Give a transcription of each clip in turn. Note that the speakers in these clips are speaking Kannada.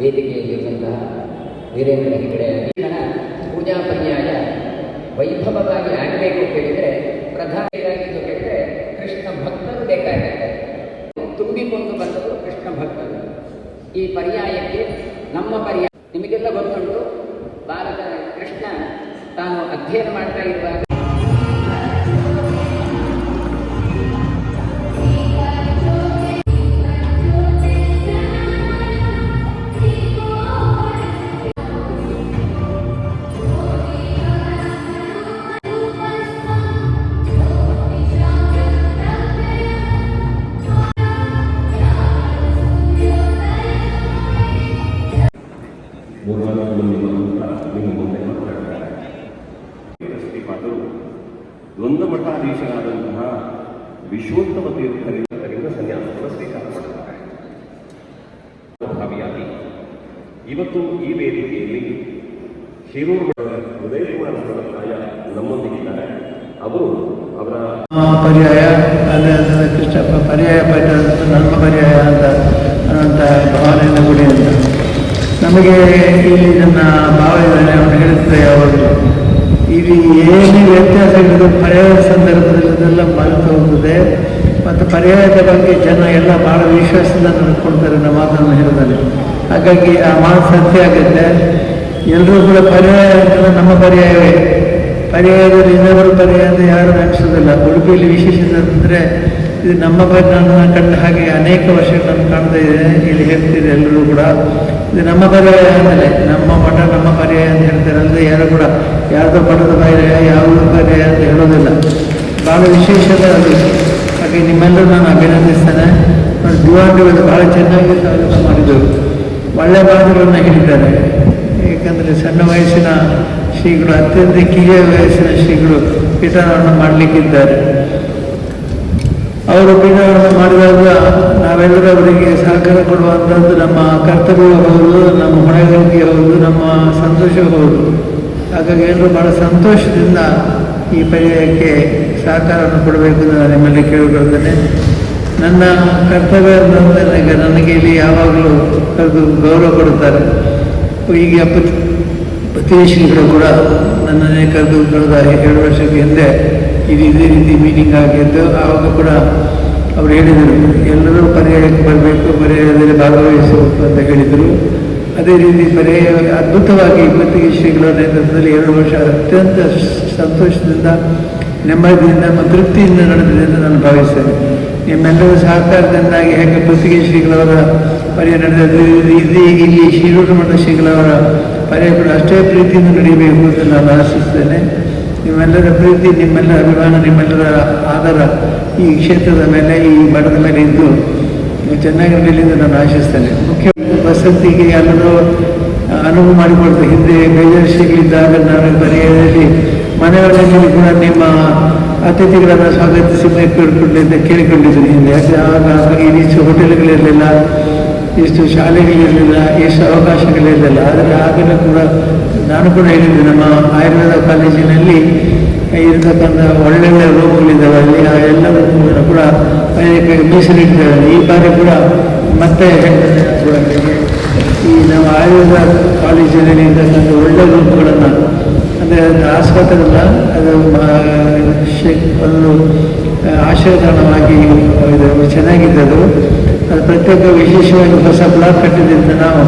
ವೇದಿಕೆಯಲ್ಲಿರುವಂತಹ ವೀರೇಂದ್ರ ಹೆಗಡೆ ಪೂಜಾ ಪರ್ಯಾಯ ವೈಭವವಾಗಿ ಆಗಬೇಕು ಅಂತ ಹೇಳಿದರೆ, ಪ್ರಧಾನ ಕೇಳಿದರೆ ಕೃಷ್ಣ ಭಕ್ತರು ಬೇಕಾಗುತ್ತೆ ತುಂಬಿಕೊಂಡು ಬಂದವರು ಕೃಷ್ಣ ಭಕ್ತರು. ಈ ಪರ್ಯಾಯಕ್ಕೆ ನಮ್ಮ ಪರ್ಯಾಯ ನಿಮಗೆಲ್ಲ ಗೊತ್ತುಂಟು. ಭಾರತ ಕೃಷ್ಣ ತಾನು ಅಧ್ಯಯನ ಮಾಡ್ತಾ ಇರುವಾಗ ಮಂದಿ ಮಕ್ಕಳ ನಿಮ್ಮ ಮುಂದೆ ಮಾತನಾಡ್ತಾರೆ ಶ್ರೀಪಾದರು ದ್ವಂದ್ವ ಮಠಾಧೀಶರಾದಂತಹ ವಿಶ್ವೋತ್ತಮ ತೀರ್ಥರಿಂದ ಸನ್ಯಾಸವನ್ನು ಸ್ವೀಕಾರ ಮಾಡುತ್ತಾರೆ ಭಾವಿಯಾಗಿ ಇವತ್ತು ಈ ವೇದಿಕೆಯಲ್ಲಿ ಶಿರೂರು ಉದಯಕುಮಾರ ತಾಯ ನಮ್ಮೊಂದಿಗಿದ್ದಾರೆ. ಅವರು ಅವರ ಪರ್ಯಾಯ ಅಂದರೆ ಕೃಷ್ಣಪ್ಪ ಪರ್ಯಾಯ ಪರ್ಯಾಯ ಅಂತ ನಮ್ಮ ಪರ್ಯಾಯ ಅಂತ ಅನ್ನುವಂಥ ಭಾವನೆಯಿಂದ ಗುಡಿ ಅಂತ. ನಮಗೆ ಇಲ್ಲಿ ನನ್ನ ಭಾವ ಇದ್ದಾನೆ ಅವನು ಹೇಳುತ್ತೆ ಯಾವಾಗಲೂ ಇಲ್ಲಿ ಏನೇ ಇರೋದು ಪರ್ಯಾಯ ಸಂದರ್ಭದಲ್ಲಿ ಅದೆಲ್ಲ ಮರೆತು ಹೋಗುತ್ತದೆ ಮತ್ತು ಪರ್ಯಾಯದ ಬಗ್ಗೆ ಜನ ಎಲ್ಲ ಭಾಳ ವಿಶ್ವಾಸದಿಂದ ನಡ್ಕೊಳ್ತಾರೆ ನಮ್ಮ ಮಾತನ್ನು ಹೇಳಿದಲ್ಲಿ ಹಾಗಾಗಿ ಆ ಮಾತು ಸತ್ಯ ಆಗುತ್ತೆ. ಎಲ್ಲರೂ ಕೂಡ ಪರ್ಯಾಯ ಅಂತಂದ್ರೆ ನಮ್ಮ ಪರ್ಯಾಯವೇ. ಪರ್ಯಾಯದಲ್ಲಿ ಇನ್ನೊಬ್ಬರು ಪರ್ಯಾಯ ಅಂತ ಯಾರು ನೆನೆಸೋದಿಲ್ಲ ಉಡುಪಿಯಲ್ಲಿ ವಿಶೇಷತೆ ಅಂದರೆ ಇದು ನಮ್ಮ ಬಗ್ಗೆ ನನ್ನ ಕಂಡ ಹಾಗೆ ಅನೇಕ ವರ್ಷಗಳನ್ನು ಕಾಣ್ತಾ ಇದೆ. ಇಲ್ಲಿ ಹೇಳ್ತಿದೆ ಎಲ್ಲರೂ ಕೂಡ. ಇದು ನಮ್ಮ ಪರ್ಯಾಯ ಅಂದರೆ ನಮ್ಮ ಮಠ, ನಮ್ಮ ಪರ್ಯಾಯ ಅಂತ ಹೇಳ್ತಾರೆ. ಅಂದರೆ ಯಾರು ಕೂಡ ಯಾರದೋ ಮಠದ ಪರ್ಯಾಯ ಯಾವುದೋ ಪರ್ಯಾಯ ಅಂತ ಹೇಳೋದಿಲ್ಲ. ಭಾಳ ವಿಶೇಷತೆ ಅದು. ಹಾಗೆ ನಿಮ್ಮೆಲ್ಲರೂ ನಾನು ಅಭಿನಂದಿಸ್ತೇನೆ. ದಿವಾಂಡಿಗಳು ಭಾಳ ಚೆನ್ನಾಗಿ ಸ್ವಾಗತ ಮಾಡಿದರು. ಒಳ್ಳೆ ಮಾತುಗಳನ್ನು ಹೇಳಿದ್ದಾರೆ. ಏಕೆಂದರೆ ಸಣ್ಣ ವಯಸ್ಸಿನ ಶ್ರೀಗಳು, ಅತ್ಯಂತ ಕಿರಿಯ ವಯಸ್ಸಿನ ಶ್ರೀಗಳು ಪೀಠವನ್ನು ಮಾಡಲಿಕ್ಕಿದ್ದಾರೆ. ಅವರು ಪೀಠಾರೋಹಣ ಮಾಡಿದಾಗ ನಾವೆಲ್ಲರೂ ಅವರಿಗೆ ಸಹಕಾರ ಕೊಡುವಂಥದ್ದು ನಮ್ಮ ಕರ್ತವ್ಯ ಹೌದು, ನಮ್ಮ ಹೊಣೆಗಾರಿಕೆ ಹೌದು, ನಮ್ಮ ಸಂತೋಷ ಹೌದು. ಹಾಗಾಗಿ ಎಲ್ಲರೂ ಭಾಳ ಸಂತೋಷದಿಂದ ಈ ಪರ್ಯಾಯಕ್ಕೆ ಸಹಕಾರವನ್ನು ಕೊಡಬೇಕು ನಾನು ನಿಮ್ಮಲ್ಲಿ ಕೇಳಿಕೊಳ್ತೇನೆ ನನ್ನ ಕರ್ತವ್ಯ ಅಂತಂದರೆ ನನಗೆ ಇಲ್ಲಿ ಯಾವಾಗಲೂ ಕರೆದು ಗೌರವ ಕೊಡುತ್ತಾರೆ. ಈಗ ಪತಿ ಶ್ರೀಗಳು ಕೂಡ ನನ್ನನ್ನೇ ಕರೆದು ಕಳೆದ ಎರಡು ವರ್ಷಕ್ಕೆ ಹಿಂದೆ ಇದು ಇದೇ ರೀತಿ ಮೀಟಿಂಗ್ ಆಗಿದ್ದು ಆವಾಗ ಕೂಡ ಅವರು ಹೇಳಿದರು, ಎಲ್ಲರೂ ಪರ್ಯಾಯಕ್ಕೆ ಬರಬೇಕು, ಪರ್ಯಾಯದಲ್ಲಿ ಭಾಗವಹಿಸಬೇಕು ಅಂತ ಹೇಳಿದರು. ಅದೇ ರೀತಿ ಪರ್ಯಾಯ ಅದ್ಭುತವಾಗಿ ಇಪ್ಪತ್ತಿಗೆ ಶ್ರೀಗಳ ನೇತೃತ್ವದಲ್ಲಿ ಎರಡು ವರ್ಷ ಅತ್ಯಂತ ಸಂತೋಷದಿಂದ, ನೆಮ್ಮದಿಯಿಂದ ಮತ್ತು ತೃಪ್ತಿಯಿಂದ ನಡೆದಿದೆ ಎಂದು ನಾನು ಭಾವಿಸ್ತೇನೆ. ನಿಮ್ಮೆಲ್ಲರ ಸಹಕಾರದಿಂದಾಗಿ ಹೇಗೆ ಪುತ್ತಿಗೆ ಶ್ರೀಗಳವರ ಪರ್ಯಾಯ ನಡೆದ ಇದೇ ಇಲ್ಲಿ ಶ್ರೀರೂಢ ಶ್ರೀಗಳವರ ಪರ್ಯಾಯ ಕೂಡ ಅಷ್ಟೇ ಪ್ರೀತಿಯಿಂದ ನಡೆಯಬೇಕು ಅಂತ ನಾನು ಆಶಿಸ್ತೇನೆ. ನಿಮ್ಮೆಲ್ಲರ ಪ್ರೀತಿ, ನಿಮ್ಮೆಲ್ಲರ ಅಭಿಮಾನ, ನಿಮ್ಮೆಲ್ಲರ ಆಧಾರ ಈ ಕ್ಷೇತ್ರದ ಮೇಲೆ, ಈ ಮಠದ ಮೇಲೆ ಇದ್ದು ನೀವು ಚೆನ್ನಾಗಿ ಎಂದು ನಾನು ಆಶಿಸ್ತೇನೆ. ಮುಖ್ಯ ವಸತಿಗೆ ಎಲ್ಲರೂ ಅನುವು ಮಾಡಿಕೊಡ್ತೇವೆ ಹಿಂದೆ ಬೇಜಾರಿಗಳಿದ್ದಾಗ ನಾನು ಪರ್ಯಾಯದಲ್ಲಿ ಮನೆಗಳಲ್ಲಿ ಕೂಡ ನಿಮ್ಮ ಅತಿಥಿಗಳನ್ನು ಸ್ವಾಗತಿಸಿ ಕೇಳಿಕೊಂಡಿದ್ದೀನಿ. ಹಿಂದೆ ಯಾಕೆ? ಆಗ ಈ ರೀತಿ ಹೋಟೆಲ್ಗಳಿರಲಿಲ್ಲ ಇಷ್ಟು ಶಾಲೆಗಳಿರಲಿಲ್ಲ ಇಷ್ಟು ಅವಕಾಶಗಳಿರಲಿಲ್ಲ ಆದರೆ ಆಗಿನ ಕೂಡ ನಾನು ಕೂಡ ಹೇಳಿದ್ದೆ, ನಮ್ಮ ಆಯುರ್ವೇದ ಕಾಲೇಜಿನಲ್ಲಿ ಇರತಕ್ಕಂಥ ಒಳ್ಳೊಳ್ಳೆ ರೂಮ್ಗಳಿದ್ದಾವೆ ಅಲ್ಲಿ ಆ ಎಲ್ಲ ರೂಮ್ಗಳನ್ನು ಕೂಡ ಮೀಸಲಿಟ್ಟಿದ್ದಾರೆ ಈ ಬಾರಿ ಕೂಡ ಮತ್ತೆ. ಈ ನಮ್ಮ ಆಯುರ್ವೇದ ಕಾಲೇಜಿನಲ್ಲಿ ಇರತಕ್ಕಂಥ ಒಳ್ಳೆ ರೂಮ್ಗಳನ್ನು ಅಂದರೆ ಅದು ಆಸ್ಪತ್ರೆ ಅಲ್ಲ ಅದು ಒಂದು ಆಶ್ರಯತಾಣವಾಗಿ ಇದು ಚೆನ್ನಾಗಿದೆ ಪ್ರತ್ಯೇಕ ವಿಶೇಷವಾಗಿ ಹೊಸ ಬ್ಲಾಕ್ ಕಟ್ಟಿದಂತೆ ನಾವು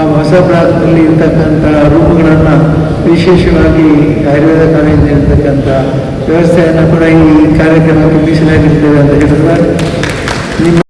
ಆ ಹೊಸ ಬ್ಲಾಕ್ನಲ್ಲಿ ಇರ್ತಕ್ಕಂಥ ರೂಪುಗಳನ್ನು ವಿಶೇಷವಾಗಿ ಆಯುರ್ವೇದ ಕಾಲೇಜಿನಲ್ಲಿ ಇರ್ತಕ್ಕಂಥ ವ್ಯವಸ್ಥೆಯನ್ನು ಕೂಡ ಈ ಕಾರ್ಯಕ್ರಮಕ್ಕೆ ಮೀಸಲಾಗಿರ್ತೇವೆ ಅಂತ ಹೇಳಿದ್ರೆ. ನಿಮ್ಮ